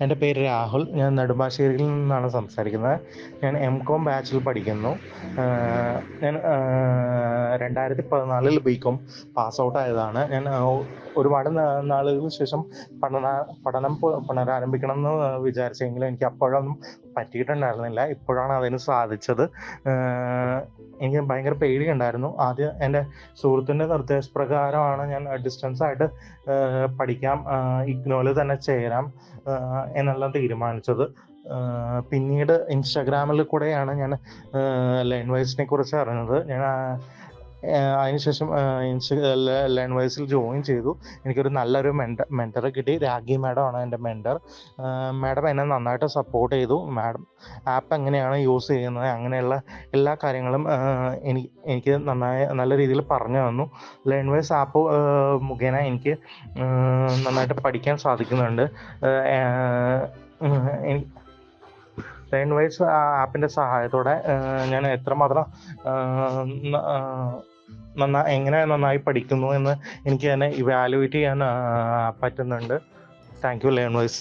എന്റെ പേര് രാഹുൽ. ഞാൻ നെടുമ്പാശ്ശേരിയിൽ നിന്നാണ് സംസാരിക്കുന്നത്. ഞാൻ എം കോം ബാച്ചിൽ പഠിക്കുന്നു. ഞാൻ രണ്ടായിരത്തി പതിനാലിൽ ബി കോം പാസ് ഔട്ട് ആയതാണ്. ഞാൻ ഒരുപാട് നാളുകൾക്ക് ശേഷം പഠന പഠനം പുനരാരംഭിക്കണം എന്ന് വിചാരിച്ചെങ്കിലും എനിക്ക് അപ്പോഴൊന്നും പറ്റിയിട്ടുണ്ടായിരുന്നില്ല. ഇപ്പോഴാണ് അതിന് സാധിച്ചത്. എനിക്ക് ഭയങ്കര പേടിയുണ്ടായിരുന്നു. ആദ്യം എന്റെ സുഹൃത്തിന്റെ നിർദ്ദേശപ്രകാരമാണ് ഞാൻ ഡിസ്റ്റൻസ് ആയിട്ട് പഠിക്കാം ഇഗ്നോയിൽ തന്നെ ചേരാം എന്നെല്ലാം തീരുമാനിച്ചത്. പിന്നീട് ഇൻസ്റ്റാഗ്രാമിൽ കൂടെയാണ് ഞാൻ ലൈൻ വൈസിനെ കുറിച്ച് അറിഞ്ഞത്. ഞാൻ അതിനുശേഷം ലേൺ വൈസിൽ ജോയിൻ ചെയ്തു. എനിക്കൊരു നല്ലൊരു മെന്റ മെന്ററെ കിട്ടി. രാഗി മാഡം ആണ് എന്റെ മെന്റർ. മാഡം എന്നെ നന്നായിട്ട് സപ്പോർട്ട് ചെയ്തു. മാഡം ആപ്പ് എങ്ങനെയാണ് യൂസ് ചെയ്യുന്നത്? അങ്ങനെയുള്ള എല്ലാ കാര്യങ്ങളും എനിക്ക് എനിക്ക് നന്നായി നല്ല രീതിയിൽ പറഞ്ഞു തന്നു. ലേൺ വൈസ് ആപ്പ് മുഖേന എനിക്ക് നന്നായിട്ട് പഠിക്കാൻ സാധിക്കുന്നുണ്ട്. എനിക്ക് ലേൺ വൈസ് ആപ്പിന്റെ സഹായത്തോടെ ഞാൻ എത്രമാത്രം നന്നാ എങ്ങനെ നന്നായി പഠിക്കുന്നു എന്ന് എനിക്ക് തന്നെ ഇവാലുവേറ്റ് ചെയ്യാൻ പറ്റുന്നുണ്ട്. Thank you learn wise